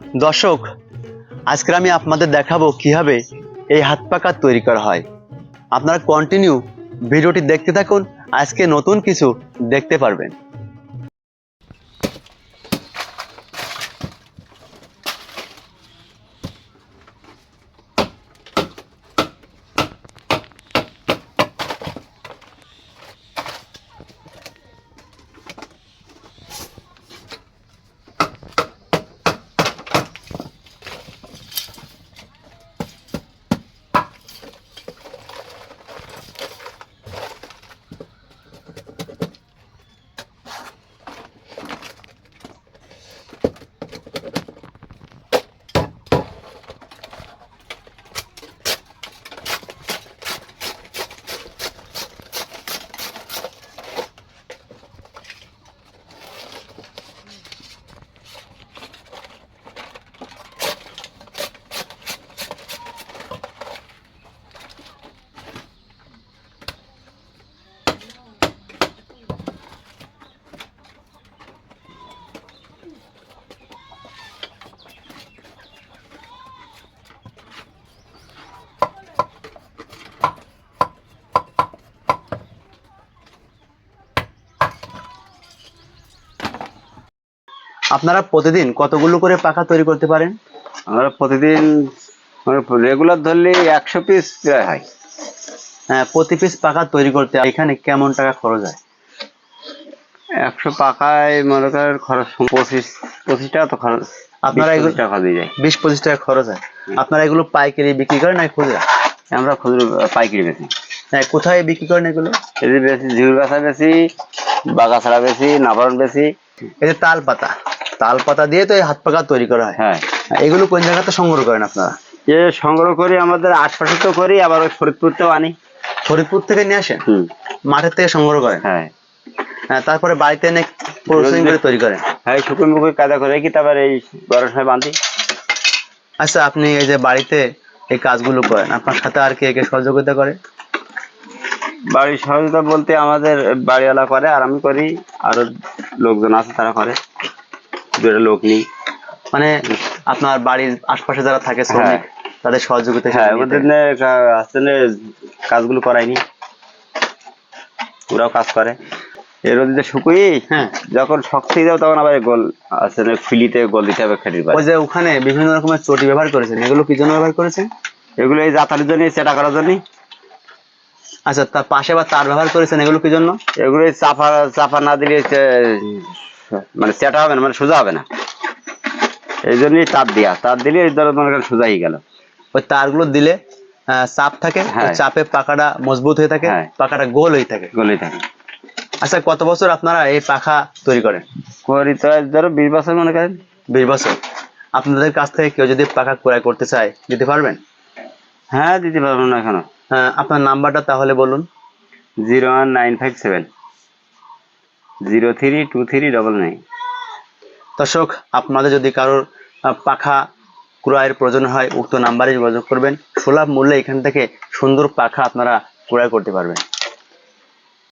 দর্শক আজকে আমি আপনাদের দেখাবো কীভাবে এই হাত পাকা তৈরি করা হয়। আপনারা কন্টিনিউ ভিডিওটি দেখতে থাকুন, আজকে নতুন কিছু দেখতে পারবেন। আপনারা প্রতিদিন কতগুলো করে পাকা তৈরি করতে পারেন? আমরা প্রতিদিন রেগুলার ধরলে একশো পিস প্রায় হয়। হ্যাঁ, প্রতি পিস পাকা তৈরি করতে এখানে কেমন টাকা খরচ হয়? একশো পাকায় মনে করেন খরচ পঁচিশ পঁচিশ টাকা তো খরচ। আপনারা এগুলো- টাকা দিয়ে যায়। বিশ পঁচিশ টাকা খরচ হয়। আপনারা এগুলো পাইকারি বিক্রি করেন না খুচরা? আমরা খুচরো পাইকারি বেশি হ্যাঁ কোথায় বিক্রি করেন এগুলো? এদের বেশি ঝিউর গাছা বেশি বাগাছড়া বেশি নাভারণ বেশি। এই যে তাল পাতা তাল পাতা দিয়ে তো এই হাত পাকা তৈরি করা হয়। হ্যাঁ। এগুলো কোন জায়গাতে সংগ্রহ করেন আপনারা? এ সংগ্রহ করি আমাদের আশপাশে তো করি আবার ওই ফরিদপুরতেও আনি। ফরিদপুর থেকে নিয়ে আসেন? হুম। মাঠের থেকে সংগ্রহ করেন? হ্যাঁ। হ্যাঁ, তারপরে বাড়িতে এনে প্রসেসিং করে তৈরি করেন? হ্যাঁ শুকুন মুকুই কাদা করে কি তারপর এই গরম সময় বাঁধি। আচ্ছা আপনি এই যে বাড়িতে এই কাজগুলো করেন আপনার সাথে আর কে কে সহযোগিতা করে? বাড়ির সহযোগিতা বলতে আমাদের বাড়িওয়ালা করে আর আমি করি আরও লোকজন আছে তারা করে। দুটো লোক নিই। মানে আপনার বাড়ির আশপাশে যারা থাকে শ্রমিক তাদের সহযোগিতা হ্যাঁ ওদের নে কাজগুলো করাইনি ওরাও কাজ করে। এর মধ্যে শুকুই হ্যাঁ। যখন শক্ত হয়ে তখন আবার গোল আসলে ফিলিতে গোল দিতে হবে খেটির ওই যে ওখানে বিভিন্ন রকমের চটি ব্যবহার করেছেন এগুলো কি জন্য ব্যবহার করেছেন? এগুলো এই জন্য চেটা করার জন্য আচ্ছা তার পাশে আবার তার ব্যবহার করেছেন এগুলো কি জন্য? এগুলো চাপা চাপা না দিলে মানে চেটা হবে না মানে সোজা হবে না। এই জন্যই তার দেওয়া তার দিলে এই ধরো মনে করেন সোজা হয়ে গেল। ওই তারগুলো দিলে চাপ থাকে হ্যাঁ। চাপে পাখাটা মজবুত হয়ে থাকে হ্যাঁ। পাখাটা গোল হয়ে থাকে। গোল হয়ে থাকে। আচ্ছা কত বছর আপনারা এই পাখা তৈরি করেন? করি তো ধরো বিশ বছর মনে করেন। বিশ বছর। আপনাদের কাছ থেকে কেউ যদি পাখা ক্রয় করতে চায় দিতে পারবেন? হ্যাঁ দিতে পারবেন না এখনও। আপনার নাম্বারটা তাহলে বলুন। Zero one nine five seven. Zero three two three double nine. দর্শক, আপনাদের যদি কারোর পাখা ক্রয়ের প্রয়োজন হয়, উক্ত নাম্বারে যোগাযোগ করবেন। সুলভ মূল্যে এখান থেকে সুন্দর পাখা আপনারা ক্রয় করতে পারবেন।